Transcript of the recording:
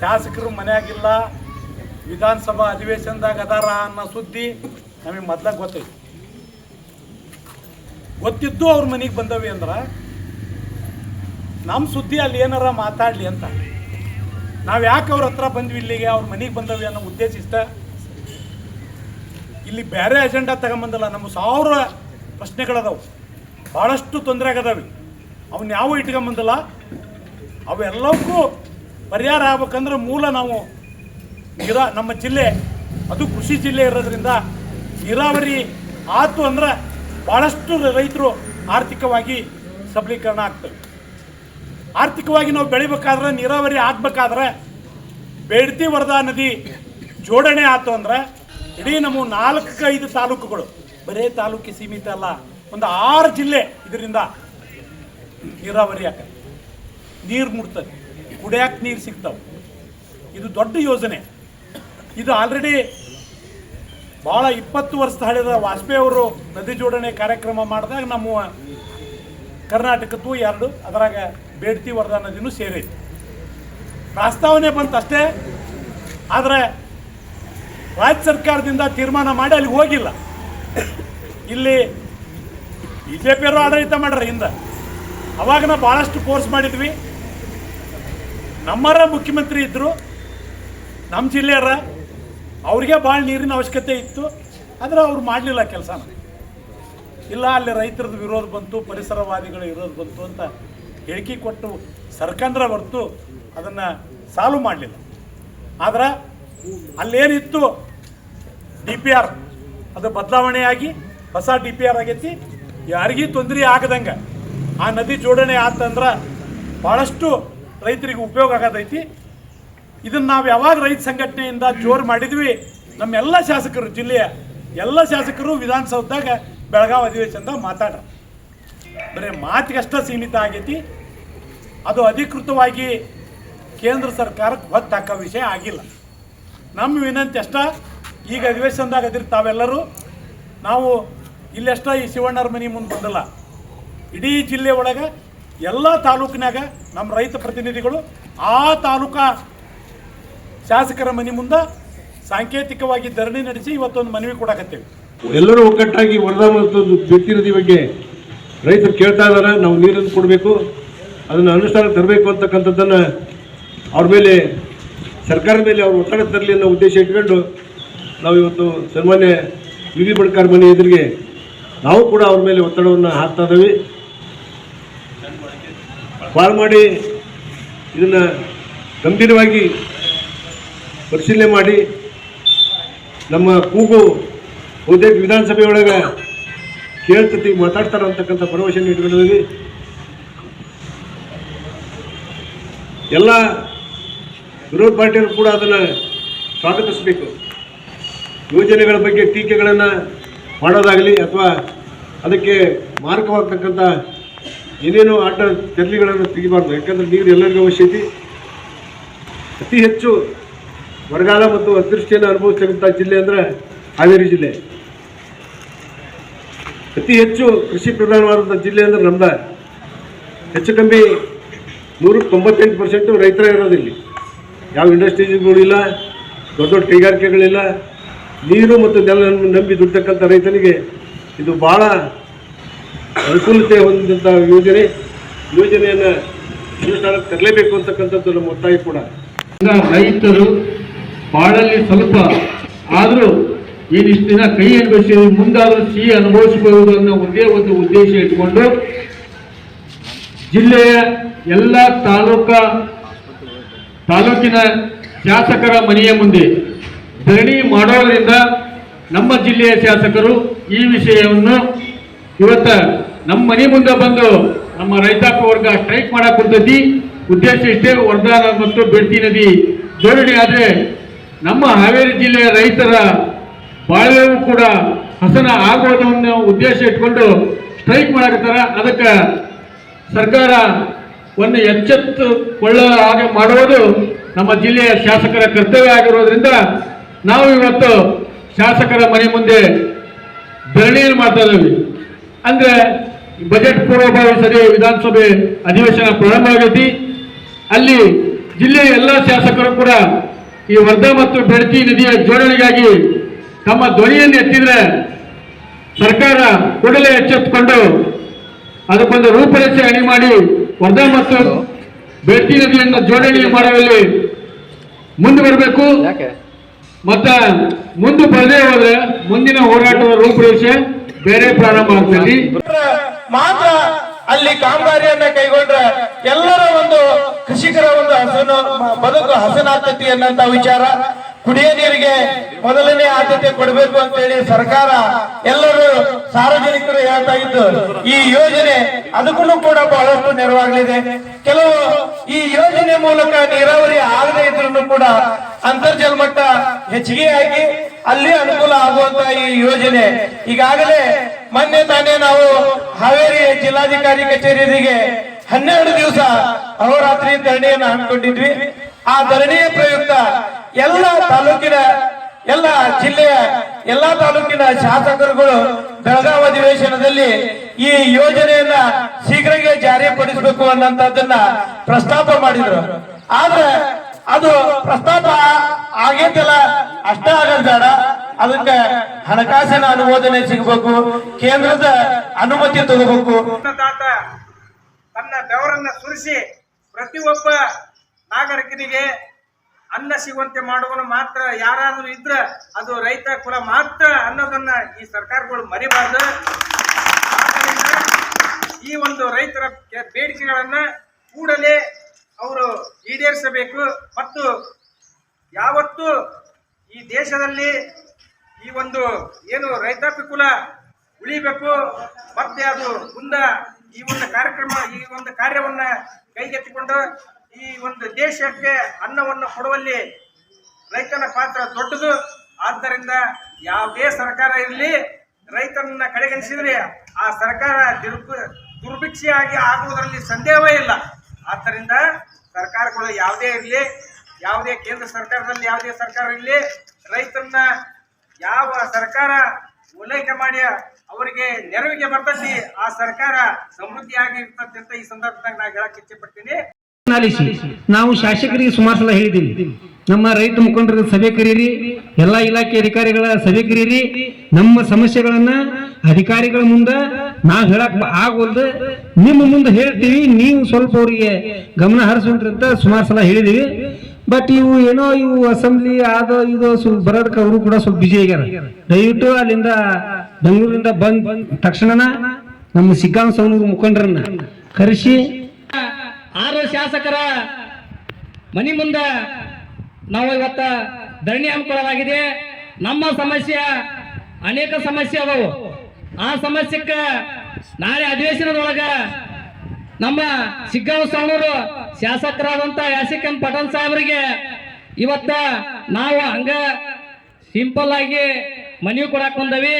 ಶಾಸಕರು ಮನೆಯಾಗಿಲ್ಲ. ವಿಧಾನಸಭಾ ಅಧಿವೇಶನದಾಗ ಅದಾರ ಅನ್ನೋ ಸುದ್ದಿ ನಮಗೆ ಮೊದ್ಲಾಗ ಗೊತ್ತೈತಿ. ಗೊತ್ತಿದ್ದು ಅವ್ರ ಮನೆಗೆ ಬಂದವಿ ಅಂದ್ರೆ ನಮ್ಮ ಸುದ್ದಿ ಅಲ್ಲಿ ಏನಾರ ಮಾತಾಡಲಿ ಅಂತ. ನಾವು ಯಾಕೆ ಅವ್ರ ಹತ್ರ ಬಂದ್ವಿ ಇಲ್ಲಿಗೆ, ಅವ್ರ ಮನೆಗೆ ಬಂದವಿ ಅನ್ನೋ ಉದ್ದೇಶ ಇಷ್ಟ? ಇಲ್ಲಿ ಬೇರೆ ಅಜೆಂಡಾ ತಗೊಂಬಂದಲ್ಲ ನಮ್ಮ ಸಾವಿರ ಪ್ರಶ್ನೆಗಳದಾವು ಭಾಳಷ್ಟು ತೊಂದರೆ ಆಗದವಿ. ಅವನ್ನ ಯಾವ ಇಟ್ಕೊಂಬಂದಲ್ಲ. ಅವೆಲ್ಲವಕ್ಕೂ ಪರಿಹಾರ ಆಗ್ಬೇಕಂದ್ರೆ ಮೂಲ ನಾವು ನೀರಾ ನಮ್ಮ ಜಿಲ್ಲೆ, ಅದು ಕೃಷಿ ಜಿಲ್ಲೆ ಇರೋದ್ರಿಂದ ನೀರಾವರಿ ಆತು ಅಂದ್ರೆ ಭಾಳಷ್ಟು ರೈತರು ಆರ್ಥಿಕವಾಗಿ ಸಬಲೀಕರಣ ಆಗ್ತವೆ. ಆರ್ಥಿಕವಾಗಿ ನಾವು ಬೆಳಿಬೇಕಾದ್ರೆ, ನೀರಾವರಿ ಆಗ್ಬೇಕಾದ್ರೆ ಬೇಡ್ತಿ ವರದಾ ನದಿ ಜೋಡಣೆ ಆತು ಅಂದ್ರೆ ಇಡೀ ನಮ್ಮ ನಾಲ್ಕು ಐದು ತಾಲೂಕುಗಳು, ಬರೇ ತಾಲೂಕಿಗೆ ಸೀಮಿತ ಅಲ್ಲ, ಒಂದು ಆರು ಜಿಲ್ಲೆ ಇದರಿಂದ ನೀರಾವರಿ ಆಗ್ತದೆ. ನೀರು ಮುಟ್ತದೆ. ಕುಡಿಯಕ್ಕೆ ನೀರು ಸಿಗ್ತಾವೆ. ಇದು ದೊಡ್ಡ ಯೋಜನೆ. ಇದು ಆಲ್ರೆಡಿ ಭಾಳ ಇಪ್ಪತ್ತು ವರ್ಷದ ಹಳೆದ ವಾಜಪೇಯಿ ಅವರು ನದಿ ಜೋಡಣೆ ಕಾರ್ಯಕ್ರಮ ಮಾಡಿದಾಗ ನಮ್ಮ ಕರ್ನಾಟಕದ್ದು ಎರಡು, ಅದರಾಗ ಬೇಡ್ತಿ ವರದಾ ನದಿನೂ ಸೇರೈತಿ ಪ್ರಸ್ತಾವನೆ ಬಂತು ಅಷ್ಟೇ. ಆದರೆ ರಾಜ್ಯ ಸರ್ಕಾರದಿಂದ ತೀರ್ಮಾನ ಮಾಡಿ ಅಲ್ಲಿ ಹೋಗಿಲ್ಲ. ಇಲ್ಲಿ ಬಿ ಜೆ ಪಿಯವರು ಆಡಳಿತ ಮಾಡ್ರಿ ಹಿಂದೆ. ಅವಾಗ ನಾವು ಭಾಳಷ್ಟು ಕೋರ್ಸ್ ಮಾಡಿದ್ವಿ. ನಮ್ಮರ ಮುಖ್ಯಮಂತ್ರಿ ಇದ್ದರು ನಮ್ಮ ಜಿಲ್ಲೆಯರ, ಅವ್ರಿಗೆ ಭಾಳ ನೀರಿನ ಅವಶ್ಯಕತೆ ಇತ್ತು, ಆದರೆ ಅವ್ರು ಮಾಡಲಿಲ್ಲ ಕೆಲಸನ. ಇಲ್ಲ, ಅಲ್ಲಿ ರೈತರದ್ದು ವಿರೋಧ ಬಂತು, ಪರಿಸರವಾದಿಗಳ ವಿರೋಧ ಬಂತು ಅಂತ ಹೇಳಿಕೆ ಕೊಟ್ಟು ಸರ್ಕಂದ್ರ ಹೊರತು ಅದನ್ನು ಸಾಲ್ವ್ ಮಾಡಲಿಲ್ಲ. ಆದ್ರೆ ಅಲ್ಲೇನಿತ್ತು, ಡಿ ಪಿ ಆರ್, ಅದು ಬದಲಾವಣೆಯಾಗಿ ಹೊಸ ಡಿ ಪಿ ಆರ್ ಆಗೈತಿ, ಯಾರಿಗೂ ತೊಂದರೆ ಆಗದಂಗೆ. ಆ ನದಿ ಜೋಡಣೆ ಆತಂದ್ರೆ ಭಾಳಷ್ಟು ರೈತರಿಗೆ ಉಪಯೋಗ ಆಗದೈತಿ ಇದನ್ನು ನಾವು ಯಾವಾಗ ರೈತ ಸಂಘಟನೆಯಿಂದ ಜೋರು ಮಾಡಿದ್ವಿ, ನಮ್ಮ ಎಲ್ಲ ಶಾಸಕರು, ಜಿಲ್ಲೆಯ ಎಲ್ಲ ಶಾಸಕರು ವಿಧಾನಸೌಧದಾಗ ಬೆಳಗಾವಿ ಅಧಿವೇಶನದಾಗ ಮಾತಾಡ್ರ. ಬರೀ ಮಾತಿಗಷ್ಟ ಸೀಮಿತ ಆಗೈತಿ. ಅದು ಅಧಿಕೃತವಾಗಿ ಕೇಂದ್ರ ಸರ್ಕಾರಕ್ಕೆ ಹೊತ್ತು ಹಾಕೋ ವಿಷಯ ಆಗಿಲ್ಲ. ನಮ್ಮ ವಿನಂತಿ ಅಷ್ಟ, ಈಗ ಅಧಿವೇಶನದಾಗ ಅದಿರ್ ತಾವೆಲ್ಲರೂ, ನಾವು ಇಲ್ಲೆಷ್ಟ ಈ ಶಿವಣ್ಣರ ಮನೆ ಮುಂದೆ ಬಂದಲ್ಲ. ಇಡೀ ಜಿಲ್ಲೆ ಒಳಗೆ ಎಲ್ಲ ತಾಲೂಕಿನಾಗ ನಮ್ಮ ರೈತ ಪ್ರತಿನಿಧಿಗಳು ಆ ತಾಲೂಕಾ ಶಾಸಕರ ಮನೆ ಮುಂದೆ ಸಾಂಕೇತಿಕವಾಗಿ ಧರಣಿ ನಡೆಸಿ ಇವತ್ತೊಂದು ಮನವಿ ಕೊಡಕತ್ತೇವೆ ಎಲ್ಲರೂ ಒಗ್ಗಟ್ಟಾಗಿ ವರದಾ ಮತ್ತು ಬಗ್ಗೆ ರೈತರು ಕೇಳ್ತಾ ಇದ್ದಾರೆ ನಾವು ನೀರನ್ನು ಕೊಡಬೇಕು, ಅದನ್ನು ಅನುಷ್ಠಾನಕ್ಕೆ ತರಬೇಕು ಅಂತಕ್ಕಂಥದ್ದನ್ನು ಅವ್ರ ಮೇಲೆ ಸರ್ಕಾರದ ಮೇಲೆ ಅವರು ಒತ್ತಡ ತರಲಿ ಅನ್ನೋ ಉದ್ದೇಶ ಇಟ್ಕೊಂಡು ನಾವು ಇವತ್ತು ಸನ್ಮಾನ್ಯ ವಿ ವಿ ಬಡ್ಕಾರ್ ಮನೆ ಎದುರಿಗೆ ನಾವು ಕೂಡ ಅವ್ರ ಮೇಲೆ ಒತ್ತಡವನ್ನು ಹಾಕ್ತಾ ಇದ್ದೀವಿ. ಕಾಲ್ ಮಾಡಿ ಇದನ್ನು ಗಂಭೀರವಾಗಿ ಪರಿಶೀಲನೆ ಮಾಡಿ ನಮ್ಮ ಕೂಗು ಬಹುತೇಕ ವಿಧಾನಸಭೆ ಒಳಗೆ ಕೇಳ್ತತಿ, ಮಾತಾಡ್ತಾರ ಅಂತಕ್ಕಂಥ ಭರವಸೆ ಇಟ್ಕೊಂಡಿದ್ದೀವಿ ಎಲ್ಲ ವಿರೋಧ ಪಾರ್ಟಿಯವರು ಕೂಡ ಅದನ್ನು ಸ್ವಾಗತಿಸಬೇಕು. ಯೋಜನೆಗಳ ಬಗ್ಗೆ ಟೀಕೆಗಳನ್ನು ಮಾಡೋದಾಗಲಿ ಅಥವಾ ಅದಕ್ಕೆ ಮಾರಕವಾಗ್ತಕ್ಕಂಥ ಏನೇನೋ ಆಟ ತೆರಲಿಗಳನ್ನು ತೆಗಿಬಾರ್ದು. ಯಾಕಂದ್ರೆ ನೀರು ಎಲ್ಲರಿಗೂ ಅವಶ್ಯಕತೆ ಅತಿ ಹೆಚ್ಚು ಬರಗಾಲ ಮತ್ತು ಅತಿವೃಷ್ಟಿಯನ್ನು ಅನುಭವಿಸ್ತಕ್ಕಂಥ ಜಿಲ್ಲೆ ಅಂದರೆ ಹಾವೇರಿ ಜಿಲ್ಲೆ. ಅತಿ ಹೆಚ್ಚು ಕೃಷಿ ಪ್ರಧಾನವಾದಂಥ ಜಿಲ್ಲೆ ಅಂದರೆ ನಮ್ದ. ಹೆಚ್ಚು ಕಮ್ಮಿ ನೂರಕ್ಕೆ ತೊಂಬತ್ತೆಂಟು ಪರ್ಸೆಂಟು ರೈತರ ಇರೋದಿಲ್ಲಿ ಯಾವ ಇಂಡಸ್ಟ್ರೀಸ್ಗಳು ಇಲ್ಲ, ದೊಡ್ಡ ದೊಡ್ಡ ಕೈಗಾರಿಕೆಗಳಿಲ್ಲ. ನೀರು ಮತ್ತು ನೆಲ ನಂಬಿ ದುಡ್ತಕ್ಕಂಥ ರೈತನಿಗೆ ಇದು ಭಾಳ ಅನುಕೂಲತೆ ಹೊಂದಿದಂಥ ಯೋಜನೆ, ಯೋಜನೆಯನ್ನು ಅನುಷ್ಠಾನಕ್ಕೆ ತರಲೇಬೇಕು ಅಂತಕ್ಕಂಥದ್ದು ನಮ್ಮ ಒತ್ತಾಯ ಕೂಡ. ರೈತರು ಬಾಳಲ್ಲಿ ಸ್ವಲ್ಪ ಆದರೂ ಏನಿಷ್ಟು ದಿನ ಕೈ ಅನುಭವಿಸಿ ಮುಂದಾದರೂ ಸಿಹಿ ಅನುಭವಿಸಬಹುದು ಅನ್ನೋ ಒಂದೇ ಒಂದು ಉದ್ದೇಶ ಇಟ್ಕೊಂಡು ಜಿಲ್ಲೆಯ ಎಲ್ಲ ತಾಲೂಕ, ತಾಲೂಕಿನ ಶಾಸಕರ ಮನೆಯ ಮುಂದೆ ಧರಣಿ ಮಾಡೋದ್ರಿಂದ ನಮ್ಮ ಜಿಲ್ಲೆಯ ಶಾಸಕರು ಈ ವಿಷಯವನ್ನು ಇವತ್ತ ನಮ್ಮ ಮನೆ ಮುಂದೆ ಬಂದು ನಮ್ಮ ರೈತಾಪಿ ವರ್ಗ ಸ್ಟ್ರೈಕ್ ಮಾಡಕ್ ಕುಂತೈತಿ. ಉದ್ದೇಶ ಇಷ್ಟೇ ವರ್ಧಾನ ಮತ್ತು ಬೆಡ್ತಿ ನದಿ. ಜೋಡಣೆ ಆದ್ರೆ ನಮ್ಮ ಹಾವೇರಿ ಜಿಲ್ಲೆಯ ರೈತರ ಬಾಳೆವು ಕೂಡ ಹಸನ ಆಗೋದನ್ನು ಉದ್ದೇಶ ಇಟ್ಕೊಂಡು ಸ್ಟ್ರೈಕ್ ಮಾಡಕತ್ತಾರ ಅದಕ್ಕೆ ಸರ್ಕಾರ ಒಂದು ಎಚ್ಚೆತ್ತುಕೊಳ್ಳ ಹಾಗೆ ಮಾಡುವುದು ನಮ್ಮ ಜಿಲ್ಲೆಯ ಶಾಸಕರ ಕರ್ತವ್ಯ ಆಗಿರೋದ್ರಿಂದ ನಾವು ಇವತ್ತು ಶಾಸಕರ ಮನೆ ಮುಂದೆ ಧರಣಿಯನ್ನು ಮಾಡ್ತಾ ಇದ್ದೀವಿ. ಅಂದ್ರೆ ಬಜೆಟ್ ಪೂರ್ವಭಾವಿ ಸಭೆ ವಿಧಾನಸಭೆ ಅಧಿವೇಶನ ಪ್ರಾರಂಭ ಆಗೈತಿ. ಅಲ್ಲಿ ಜಿಲ್ಲೆಯ ಎಲ್ಲ ಶಾಸಕರು ಕೂಡ ಈ ವರ್ಧಾ ಮತ್ತು ಬೆಳತಿ ನದಿಯ ಜೋಡಣೆಗಾಗಿ ತಮ್ಮ ಧ್ವನಿಯನ್ನು ಎತ್ತಿದ್ರೆ ಸರ್ಕಾರ ಕೂಡಲೇ ಎಚ್ಚೆತ್ತುಕೊಂಡು ಅದಕ್ಕೊಂದು ರೂಪರೇಷೆ ಅಣಿ ಮಾಡಿ ವರ್ಧಾ ಮತ್ತು ಬೆಳತಿ ನದಿಯನ್ನು ಜೋಡಣೆ ಮಾಡುವಲ್ಲಿ ಮುಂದೆ ಬರಬೇಕು ಮತ್ತೆ ಮುಂದೆ ಬರದೇ ಹೋದ್ರೆ ಮುಂದಿನ ಹೋರಾಟದ ರೂಪರೇಷೆ ಬೇರೆ ಪ್ರಾರಂಭ ಆಗ್ತದೆ ಮಾತ್ರ ಅಲ್ಲಿ ಕಾಮಗಾರಿಯನ್ನ ಕೈಗೊಂಡ್ರೆ ಎಲ್ಲರ ಒಂದು ಕೃಷಿಕರ ಒಂದು ಹಸನು ಬದುಕು ಹಸನಾಗ್ತತಿ ಅನ್ನಂತ ವಿಚಾರ. ಕುಡಿಯ ನೀರಿಗೆ ಮೊದಲನೇ ಆದ್ಯತೆ ಕೊಡಬೇಕು ಅಂತ ಹೇಳಿ ಸರ್ಕಾರ ಎಲ್ಲರೂ ಸಾರ್ವಜನಿಕರು ಹೇಳ್ತಾ ಇದ್ದು, ಈ ಯೋಜನೆ ಅದಕ್ಕೂ ಕೂಡ ಬಹಳಷ್ಟು ನೆರವಾಗಲಿದೆ. ಕೆಲವು ಈ ಯೋಜನೆ ಮೂಲಕ ನೀರಾವರಿ ಆಗದೇ ಇದ್ರೂ ಕೂಡ ಅಂತರ್ಜಲ ಮಟ್ಟ ಹೆಚ್ಚಿಗೆ ಆಗಿ ಅಲ್ಲಿ ಅನುಕೂಲ ಆಗುವಂತ ಈ ಯೋಜನೆ ಈಗಾಗಲೇ ಮೊನ್ನೆ ತಾನೇ ನಾವು ಹಾವೇರಿ ಜಿಲ್ಲಾಧಿಕಾರಿ ಕಚೇರಿಗೆ ಹನ್ನೆರಡು ದಿವಸ ಅಹೋರಾತ್ರಿ ಧರಣಿಯನ್ನು ಹಮ್ಮಿಕೊಂಡಿದ್ವಿ. ಆ ಧರಣಿಯ ಪ್ರಯುಕ್ತ ಎಲ್ಲ ತಾಲೂಕಿನ, ಎಲ್ಲ ಜಿಲ್ಲೆಯ ಎಲ್ಲಾ ತಾಲೂಕಿನ ಶಾಸಕರುಗಳು ಬೆಳಗಾವಿ ಅಧಿವೇಶನದಲ್ಲಿ ಈ ಯೋಜನೆಯನ್ನ ಶೀಘ್ರಗೆ ಜಾರಿಪಡಿಸಬೇಕು ಅನ್ನಂತದನ್ನ ಪ್ರಸ್ತಾಪ ಮಾಡಿದ್ರು. ಆದ್ರೆ ಅದು ಪ್ರಸ್ತಾಪ ಆಗೇತಲ್ಲ, ಅಷ್ಟ ಆಗದ್ ಬೇಡ. ಅದಕ್ಕೆ ಹಣಕಾಸಿನ ಅನುಮೋದನೆ ಸಿಗಬೇಕು, ಕೇಂದ್ರದ ಅನುಮತಿ ತಗೋಬೇಕು. ಅನ್ನದಾತ ತನ್ನ ಬೆವರನ್ನ ಸುರಿಸಿ ಪ್ರತಿಯೊಬ್ಬ ನಾಗರಿಕನಿಗೆ ಅನ್ನ ಸಿಗುವಂತೆ ಮಾಡುವನು ಮಾತ್ರ, ಯಾರಾದರೂ ಇದ್ರ ಅದು ರೈತ ಕುಲ ಮಾತ್ರ ಅನ್ನೋದನ್ನ ಈ ಸರ್ಕಾರಗಳು ಮರಿಬಾರ್ದು. ಈ ಒಂದು ರೈತರ ಬೇಡಿಕೆಗಳನ್ನ ಕೂಡಲೇ ಅವರು ಈಡೇರಿಸಬೇಕು. ಮತ್ತು ಯಾವತ್ತು ಈ ದೇಶದಲ್ಲಿ ಈ ಒಂದು ಏನು ರೈತಾಪಿ ಕುಲ ಉಳಿಬೇಕು, ಮತ್ತೆ ಅದು ಮುಂದ ಈ ಒಂದು ಕಾರ್ಯಕ್ರಮ, ಈ ಒಂದು ಕಾರ್ಯವನ್ನ ಕೈಗೆತ್ತಿಕೊಂಡು ಈ ಒಂದು ದೇಶಕ್ಕೆ ಅನ್ನವನ್ನು ಕೊಡುವಲ್ಲಿ ರೈತನ ಪಾತ್ರ ದೊಡ್ಡದು. ಆದ್ದರಿಂದ ಯಾವುದೇ ಸರ್ಕಾರ ಇರಲಿ ರೈತನನ್ನ ಕಡೆಗಣಿಸಿದ್ರೆ ಆ ಸರ್ಕಾರ ದುರ್ಭಿಕ್ಷೆಯಾಗಿ ಆಗುವುದರಲ್ಲಿ ಸಂದೇಹವೇ ಇಲ್ಲ. ಆದ್ದರಿಂದ ಸರ್ಕಾರಗಳು ಯಾವುದೇ ಇರಲಿ, ಯಾವುದೇ ಕೇಂದ್ರ ಸರ್ಕಾರದಲ್ಲಿ ಯಾವುದೇ ಸರ್ಕಾರ ಇರಲಿ ರೈತನ್ನ ಯಾವ ಸರ್ಕಾರ ಉಲ್ಲೇಖ ಮಾಡಿ ಅವರಿಗೆ ನೆರವಿಗೆ ಬರ್ತೈತಿ, ಆ ಸರ್ಕಾರ ಸಮೃದ್ಧಿ ಇರ್ತದೆ ಅಂತ ಈ ಸಂದರ್ಭದಾಗ ನಾ ಹೇಳಕ್ ಇಚ್ಛೆ ನಾವು ಶಾಸಕರಿಗೆ ಸುಮಾರು ಸಲ ಹೇಳಿದ್ದೀವಿ ನಮ್ಮ ರೈತ ಮುಖಂಡರ ಸಭೆ ಕರೀರಿ, ಎಲ್ಲಾ ಇಲಾಖೆ ಅಧಿಕಾರಿಗಳ ಸಭೆ ಕರೀರಿ, ನಮ್ಮ ಸಮಸ್ಯೆಗಳನ್ನ ಅಧಿಕಾರಿಗಳ ಮುಂದೆ ನಾವು ಹೇಳಕ್ ಆಗೋಲ್ದು. ನಿಮ್ಮ ಮುಂದೆ ಹೇಳ್ತೀವಿ, ನೀವು ಸ್ವಲ್ಪ ಅವರಿಗೆ ಗಮನ ಹರಿಸುವಂತ ಸುಮಾರು ಸಲ ಹೇಳಿದೀವಿ. ಬಟ್ ಇವು ಏನೋ ಇವು ಅಸೆಂಬ್ಲಿ ಆದೋ ಇದು ಸ್ವಲ್ಪ ಬರೋದಕ್ಕೆ ಅವರು ಕೂಡ ಸ್ವಲ್ಪ ಬಿಜಿ ಆಗ್ಯಾರ. ದಯವಿಟ್ಟು ಅಲ್ಲಿಂದ, ಬೆಂಗಳೂರಿಂದ ಬಂದ್ ತಕ್ಷಣನ ನಮ್ಮ ಸಿಗ್ಗಾಂವ್ ಸೌನೂರು ಮುಖಂಡರನ್ನ ಕರೆಸಿ. ಆರು ಶಾಸಕರ ಮನಿ ಮುಂದ ನಾವು ಇವತ್ತ ಧರಣಿ ಹಮ್ಮಿಕೊಳ್ಳಲಾಗಿದೆ. ನಮ್ಮ ಸಮಸ್ಯೆ, ಅನೇಕ ಸಮಸ್ಯೆ ಅದಾವು. ಆ ಸಮಸ್ಯೆಕ್ಕ ನಾಳೆ ಅಧಿವೇಶನದೊಳಗ ನಮ್ಮ ಸಿಗ್ಗಾಂವ್ ಸವಣೂರು ಶಾಸಕರಾದಂತ ಯಾಸಿಕನ್ ಪಠಾಣ್ ಸಾಹೇಬರಿಗೆ ಇವತ್ತ ನಾವು ಹಂಗ ಸಿಂಪಲ್ ಆಗಿ ಮನವಿ ಕೊಡಾಕ್ ಬಂದವಿ.